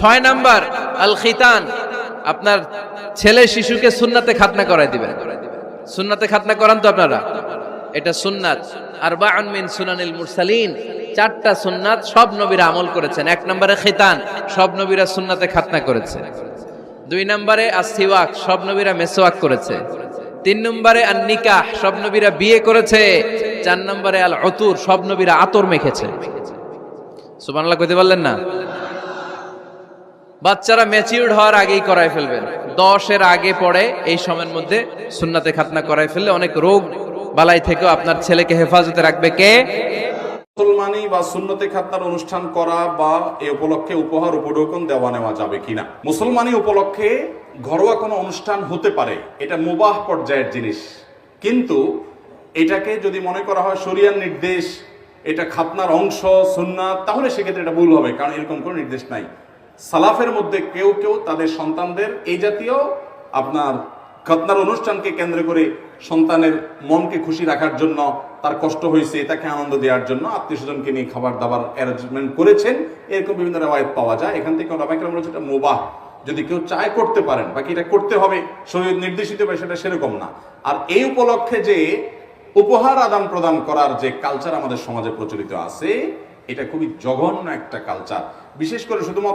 ছয় নাম্বার আল খিতান আপনার ছেলে শিশুকে সুন্নাতে খাতনা করাই দিবেন। সুন্নাতে খাতনা করান তো আপনারা? এটা সুন্নাত। আর মিন সুনানিল মুরসালিন। চারটা সুন্নাত সব নবীরা আমল করেছেন। এক নম্বরে খিতান, সব নবীরা সুন্নাতে খাতনা করেছে। দুই নম্বরে আসিওয়াক সব নবীরা মেসোয়াক করেছে। তিন নম্বরে আর নিকাহ সব নবীরা বিয়ে করেছে। চার নম্বরে আল অতুর সব নবীরা আতর মেখেছে। সুবহানাল্লাহ কইতে পারলেন না? বাচ্চারা ম্যাচিউরড হওয়ার আগেই করায় ফেলবেন। দশের আগে পড়ে, এই সময়ের মধ্যে সুন্নাতে খাতনা করায় ফেললে অনেক রোগ বালাই থেকেও আপনার ছেলেকে হেফাজতে রাখবে কে? মুসলমানি বা সুন্নতে খাতনার অনুষ্ঠান করা বা এ উপলক্ষে উপহার উপঢৌকন দেওয়া নেওয়া যাবে কিনা? মুসলমানি উপলক্ষে ঘরোয়া কোনো অনুষ্ঠান হতে পারে। এটা মুবাহ পর্যায়ের জিনিস। কিন্তু এটাকে যদি মনে করা হয় শরিয়ার নির্দেশ, এটা খাতনার অংশ, সুন্নাত, তাহলে সেক্ষেত্রে এটা ভুল হবে, কারণ এরকম কোনো নির্দেশ নাই। সালাফের মধ্যে কেউ কেউ তাদের সন্তানদের এই জাতীয় আপনার খতনার অনুষ্ঠানকে কেন্দ্র করে সন্তানের মনকে খুশি রাখার জন্য তার কষ্ট হয়েছে, তাকে আনন্দ দেওয়ার জন্য আত্মীয় স্বজনকে নিয়ে খাবার দাবার অ্যারেঞ্জমেন্ট করেছেন। এরকম বিভিন্ন রেওয়ায়ত পাওয়া যায়। এখান থেকে রামাইকালাম বলেছে এটা মোবাহ। যদি কেউ চায় করতে পারেন, বাকি এটা করতে হবে, শরীর নির্দেশিত বা সেটা সেরকম না। আর এই উপলক্ষে যে উপহার আদান প্রদান করার যে কালচার আমাদের সমাজে প্রচলিত আছে, এটা খুবই জঘন্য একটা কালচার বিশেষ করে শুধুমাত্র